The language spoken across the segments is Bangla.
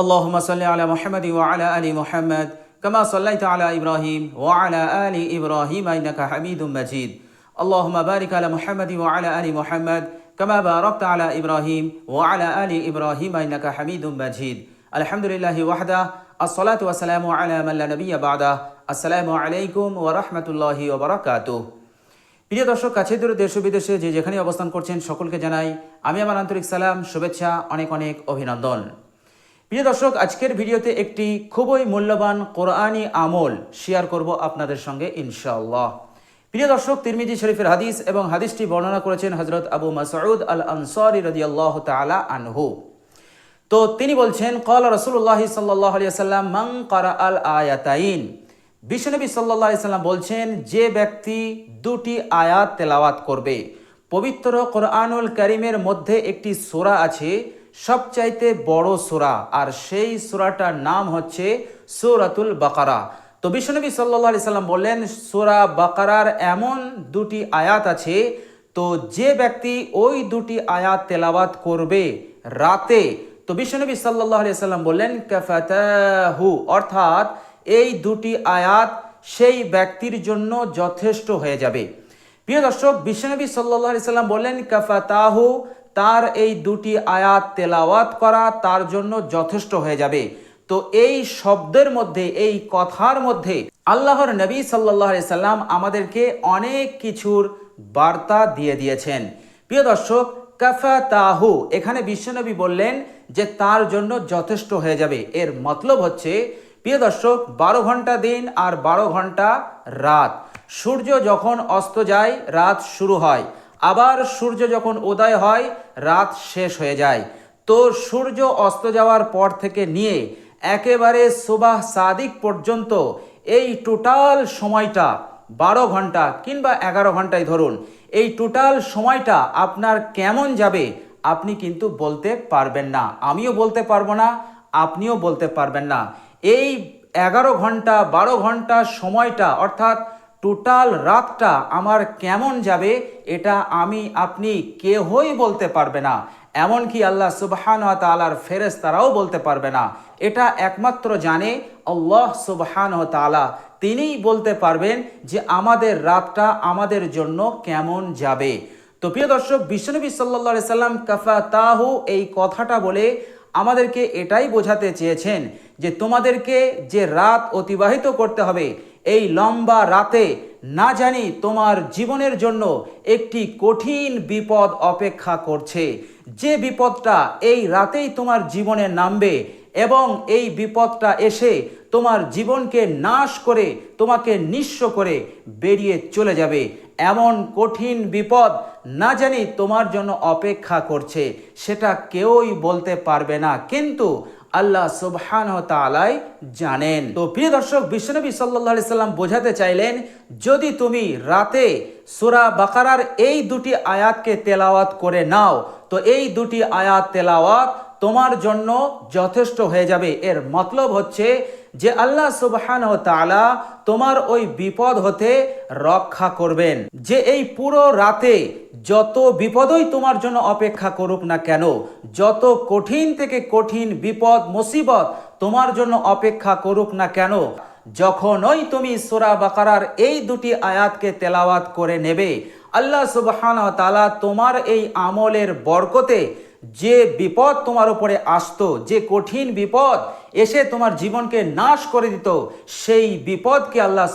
اللهم صل على محمد وعلى ال محمد كما صليت على ابراهيم وعلى ال ابراهيم انك حميد مجيد اللهم بارك على محمد وعلى ال محمد كما باركت على ابراهيم وعلى ال ابراهيم انك حميد مجيد الحمد لله وحده الصلاه والسلام على من لا نبي بعده السلام عليكم ورحمه الله وبركاته প্রিয় দর্শক কাছে দূরে দেশ ও বিদেশে যে যেখানে অবস্থান করছেন সকলকে জানাই আমি আমার আন্তরিক সালাম শুভেচ্ছা অনেক অনেক অভিনন্দন প্রিয় দর্শক, আজকের ভিডিওতে একটি খুবই মূল্যবান কোরআনী আমল শেয়ার করব আপনাদের সঙ্গে, ইনশাআল্লাহ। প্রিয় দর্শক, তিরমিজি শরীফের হাদিস এবং হাদিসটি বর্ণনা করেছেন হজরত আবু মাসউদ আল আনসারি রাদিয়াল্লাহু তাআলা আনহু। তো তিনি বলছেন কল রসুল্লাহ সাল্লাহ সাল্লাম মং করা আল আয়াতাইন বিশ্বনবী সাল্লাহ সাল্লাম বলছেন, যে ব্যক্তি দুটি আয়াত তেলাওয়াত করবে, পবিত্র কোরআনুল করিমের মধ্যে একটি সোরা আছে সবচাইতে বড় সোরা, আর সেই সোরাটার নাম হচ্ছে সৌরাতুল বাকারা। তো বিশ্বনবী সাল্লাহ সাল্লাম বললেন, সোরা বাকারার এমন দুটি আয়াত আছে, তো যে ব্যক্তি ওই দুটি আয়াত তেলাওয়াত করবে রাতে, তো বিশ্বনবী সাল্লাহ সাল্লাম বললেন, কাফাতাহু, অর্থাৎ এই দুটি আয়াত সেই ব্যক্তির জন্য যথেষ্ট হয়ে যাবে। প্রিয় দর্শক, বিশ্বনবী সাল্লাহ সাল্লাম বললেন, কাফাতাহু তার এই দুটি আয়াত তেলাওয়াত করা তার জন্য যথেষ্ট হয়ে যাবে। তো এই শব্দের মধ্যে, এই কথার মধ্যে আল্লাহর নবী সাল্লাহ সাল্লাম আমাদেরকে অনেক কিছুর বার্তা দিয়ে দিয়েছেন। প্রিয় দর্শক কাফা তাহু এখানে বিশ্বনবী বললেন যে তার জন্য যথেষ্ট হয়ে যাবে। এর মতলব হচ্ছে, প্রিয় দর্শক, বারো ঘণ্টা দিন আর বারো ঘণ্টা রাত। সূর্য যখন অস্ত যায়, রাত শুরু হয়। আবার সূর্য যখন উদয় হয়, রাত শেষ হয়ে যায়। তো সূর্য অস্ত যাওয়ার পর থেকে নিয়ে একেবারে সুবাহ সাদিক পর্যন্ত এই টোটাল সময়টা বারো ঘণ্টা কিংবা এগারো ঘন্টায় ধরুন, এই টোটাল সময়টা আপনার কেমন যাবে আপনি কিন্তু বলতে পারবেন না। আমিও বলতে পারব না, আপনিও বলতে পারবেন না। এই এগারো ঘণ্টা, বারো ঘণ্টা সময়টা অর্থাৎ টোটাল রাতটা আমার কেমন যাবে, এটা আমি, আপনি কেহই বলতে পারবে না। এমনকি আল্লাহ সুবহান তালার ফেরেস তারাও বলতে পারবে না। এটা একমাত্র জানে আল্লাহ সুবহান তালা তিনিই বলতে পারবেন যে আমাদের রাতটা আমাদের জন্য কেমন যাবে। তো প্রিয় দর্শক, বিশ্বনবী সাল্লা সাল্লাম কাফা তাহু এই কথাটা বলে আমাদেরকে এটাই বোঝাতে চেয়েছেন যে তোমাদেরকে যে রাত অতিবাহিত করতে হবে এই লম্বা রাতে না জানি তোমার জীবনের জন্য একটি কঠিন বিপদ অপেক্ষা করছে। যে বিপদটা এই রাতেই তোমার জীবনে নামবে এবং এই বিপদটা এসে তোমার জীবনকে নাশ করে, তোমাকে নিঃস্ব করে বেরিয়ে চলে যাবে। এমন কঠিন বিপদ না জানি তোমার জন্য অপেক্ষা করছে, সেটা কেউই বলতে পারবে না। কিন্তু আল্লাহ সুবহান তালাই জানেন। তো প্রিয় দর্শক, বিশ্বনবী সাল্লাহ সাল্লাম বোঝাতে চাইলেন, যদি তুমি রাতে সুরা বাকারার এই দুটি আয়াতকে তেলাওয়াত করে নাও, তো এই দুটি আয়াত তেলাওয়াত তোমার জন্য যথেষ্ট হয়ে যাবে। এর মতলব হচ্ছে যে আল্লাহ সুবহান ও তালা তোমার ওই বিপদ হতে রক্ষা করবেন। যে এই পুরো রাতে যত বিপদই তোমার জন্য অপেক্ষা করুক না কেন, যত কঠিন থেকে কঠিন বিপদ, মুসিবত তোমার জন্য অপেক্ষা করুক না কেন, যখনই তুমি সোরা বাকারার এই দুটি আয়াতকে তেলাওয়াত করে নেবে, আল্লাহ সুবহান তালা তোমার এই আমলের বরকতে যে বিপদ তোমার উপরে আসতো, যে কঠিন বিপদ এসে তোমার জীবনকে নাশ করে দিত, সেই বিপদকে আল্লাহ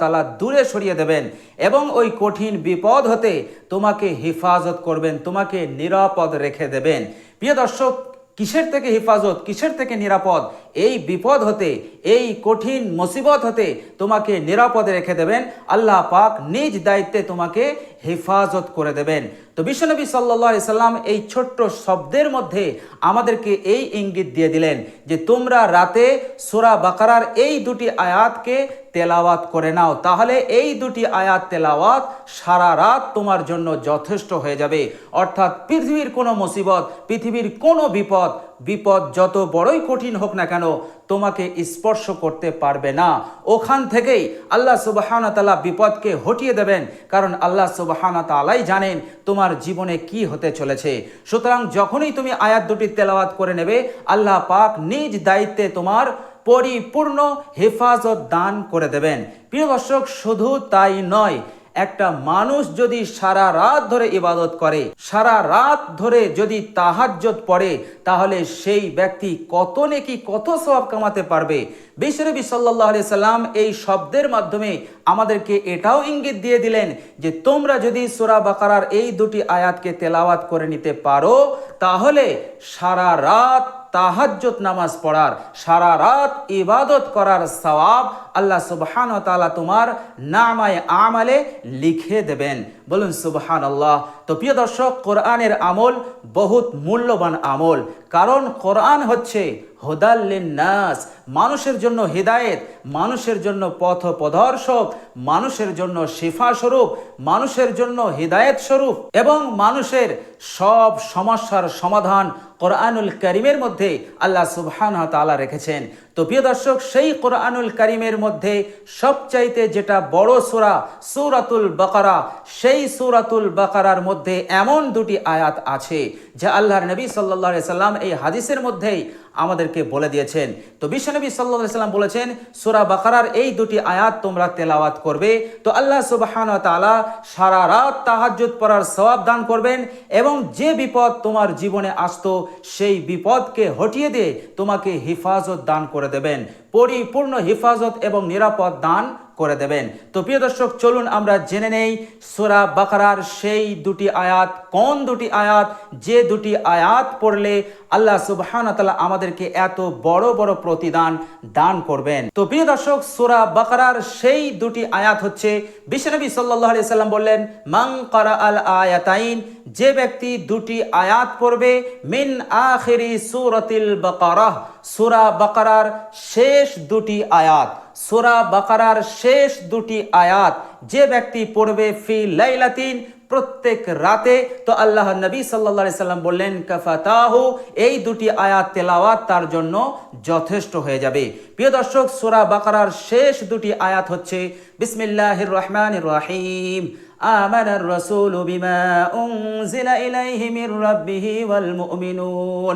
তালা দূরে সরিয়ে দেবেন এবং ওই কঠিন বিপদ হতে তোমাকে হেফাজত করবেন, তোমাকে নিরাপদ রেখে দেবেন। প্রিয় দর্শক, কিসের থেকে হেফাজত, কিসের থেকে নিরাপদ? এই বিপদ হতে, এই কঠিন মুসিবত হতে তোমাকে নিরাপদে রেখে দেবেন। আল্লাহ পাক নিজ দায়িত্বে তোমাকে হেফাজত করে দেবেন। তো বিশ্বনবী সাল্লা সাল্লাম এই ছোট্ট শব্দের মধ্যে আমাদেরকে এই ইঙ্গিত দিয়ে দিলেন যে তোমরা রাতে সোরা বাকারার এই দুটি আয়াতকে তেলাওয়াত করে নাও। তাহলে এই দুটি আয়াত তেলাওয়াত সারা রাত তোমার জন্য যথেষ্ট হয়ে যাবে। অর্থাৎ পৃথিবীর কোনো মুসিবত, পৃথিবীর কোনো বিপদ বিপদ যত বড়ই কঠিন হোক না কেন, তোমাকে স্পর্শ করতে পারবে না। ওখান থেকেই আল্লাহ সুবাহানা তালা বিপদকে হটিয়ে দেবেন, কারণ আল্লাহ সুবাহানা তালাই জানেন তোমার জীবনে কি হতে চলেছে। সুতরাং যখনই তুমি আয়াত দুটি তেলাওয়াত করে নেবে, আল্লাহ পাক নিজ দায়িত্বে তোমার পরিপূর্ণ হেফাজত দান করে দেবেন। প্রিয় দর্শক, শুধু তাই নয় একটা মানুষ যদি সারা রাত ধরে ইবাদত করে, সারা রাত ধরে যদি তাহাজ্জত পড়ে, তাহলে সেই ব্যক্তি কত নেকি কত স্বভাব কামাতে পারবে? বিশ্বনবী আলাইহি সাল্লাম এই শব্দের মাধ্যমে আমাদেরকে এটাও ইঙ্গিত দিয়ে দিলেন যে তোমরা যদি সোরা বাকারার এই দুটি আয়াতকে তেলাওয়াত করে নিতে পারো, তাহলে সারা রাত তাহাজ্জত নামাজ পড়ার, সারা রাত ইবাদত করার সওয়াব আল্লাহ সুবহান তাআলা তোমার নামায় আমালে লিখে দেবেন। বলুন সুবহান আল্লাহ তো প্রিয় দর্শক, কোরআনের আমল বহুত মূল্যবান আমল। কারণ কোরআন হচ্ছে হোদাল্লিন নাস মানুষের জন্য হেদায়েত, মানুষের জন্য পথ প্রদর্শক মানুষের জন্য শিফা স্বরূপ মানুষের জন্য হৃদায়ত স্বরূপ এবং মানুষের সব সমস্যার সমাধান কোরআনুল করিমের মধ্যে আল্লাহ সুবহান তাআলা রেখেছেন। তো প্রিয় দর্শক, সেই কোরআনুল করিমের মধ্যে সবচাইতে যেটা বড় সূরা, সূরাতুল বাকারা, সেই সূরাতুল বাকারার মধ্যে এমন দুটি আয়াত আছে, যা আল্লাহর নবী আলাইহি সাল্লাম এই হাদিসের মধ্যেই আমাদেরকে বলে দিয়েছেন। তো বিশ্বনবী সাল্লা সাল্লাম বলেছেন, সুরা বাকারার এই দুটি আয়াত তোমরা তেলাওয়াত করবে। তো আল্লাহ সুবাহান তালা সারা রাত তাহাজ্জুদ পড়ার সবাব দান করবেন এবং যে বিপদ তোমার জীবনে আসত সেই বিপদকে হটিয়ে দিয়ে তোমাকে হিফাজত দান করে দেবেন। পরিপূর্ণ হিফাজত এবং নিরাপদ দান করে দেবেন। তো প্রিয় দর্শক, চলুন আমরা জেনে নেই সোরা বাকারার সেই দুটি আয়াত, কোন দুটি আয়াত, যে দুটি আয়াত পড়লে আল্লাহ সুবহানাহু ওয়া আমাদেরকে এত বড় বড় প্রতিদান দান করবেন। তো প্রিয় দর্শক, সূরা বাকারার সেই দুটি আয়াত হচ্ছে বিশ্বনবী সাল্লাল্লাহু আলাইহি সাল্লাম বললেন, মান কারা আল আয়াতাইন, যে ব্যক্তি দুটি আয়াত পড়বে, মিন আখেরি সুরতিল বাকারাহ। সূরা বাকারার শেষ দুটি আয়াত। সূরা বাকারার শেষ দুটি আয়াত যে ব্যক্তি পড়বে ফি লাইলাতিন প্রত্যেক রাতে তো আল্লাহ নবী সাল্লাল্লাহু আলাইহি সাল্লাম বললেন কাফাতাহু এই দুটি আয়াত তেলাওয়াত তার জন্য যথেষ্ট হয়ে যাবে প্রিয় দর্শক সূরা বাকারার শেষ দুটি আয়াত হচ্ছে বিসমিল্লাহির রহমানির রহিম آمن الرسول بما أنزل إليه من ربه والمؤمنون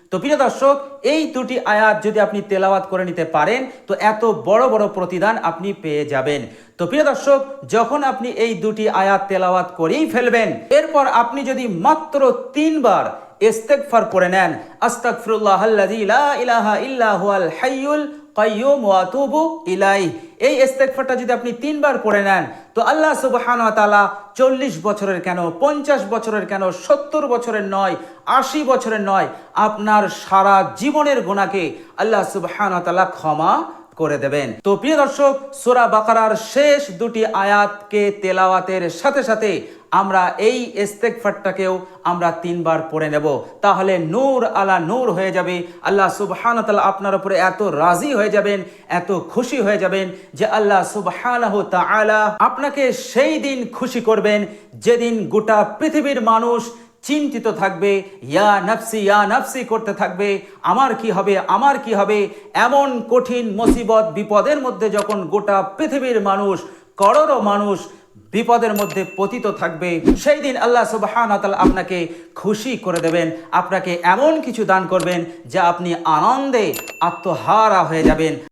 তো প্রিয় দর্শক, এই দুটি আয়াত যদি আপনি তেলাওয়াত করে নিতে পারেন, তো এত বড় বড় প্রতিদান আপনি পেয়ে যাবেন। তো প্রিয় দর্শক, যখন আপনি এই দুটি আয়াত তেলাওয়াত করেই ফেলবেন, এরপর আপনি যদি মাত্র তিনবার ইস্তেগফার করে নেন লা ইলাহা ইল্লা হুয়াল হাইয়ুল কাইয়ুম ওয়াতুবু ইলাই এই ইস্তেকফারটা যদি আপনি তিনবার পড়ে নেন, তো আল্লাহ সুবহান তালা চল্লিশ বছরের কেন, পঞ্চাশ বছরের কেন, সত্তর বছরের নয়, আশি বছরের নয়, আপনার সারা জীবনের গোনাকে আল্লাহ সুবহান তালা ক্ষমা করে দেবেন। তো প্রিয় দর্শক, সূরা বাকারার শেষ দুটি আয়াতকে তেলাওয়াতের সাথে সাথে আমরা এই ইস্তেগফারটাকেও আমরা তিনবার পড়ে নেব। তাহলে নূর আলা নূর হয়ে যাবে। আল্লাহ সুবহানাহু তাআলা আপনার উপরে এত রাজি হয়ে যাবেন, এত খুশি হয়ে যাবেন যে আল্লাহ সুবহানাহু তাআলা আপনাকে সেই দিন খুশি করবেন, যেদিন গোটা পৃথিবীর মানুষ চিন্তিত থাকবে, ইয়া নাফসি ইয়া নাফসি করতে থাকবে, আমার কি হবে, আমার কি হবে? এমন কঠিন মুসিবত, বিপদের মধ্যে যখন গোটা পৃথিবীর মানুষ, করোড়ো মানুষ বিপদের মধ্যে পতিত থাকবে, সেই দিন আল্লাহ সুবহানাহু আপনাকে খুশি করে দেবেন, আপনাকে এমন কিছু দান করবেন যা আপনি আনন্দে আত্মহারা হয়ে যাবেন।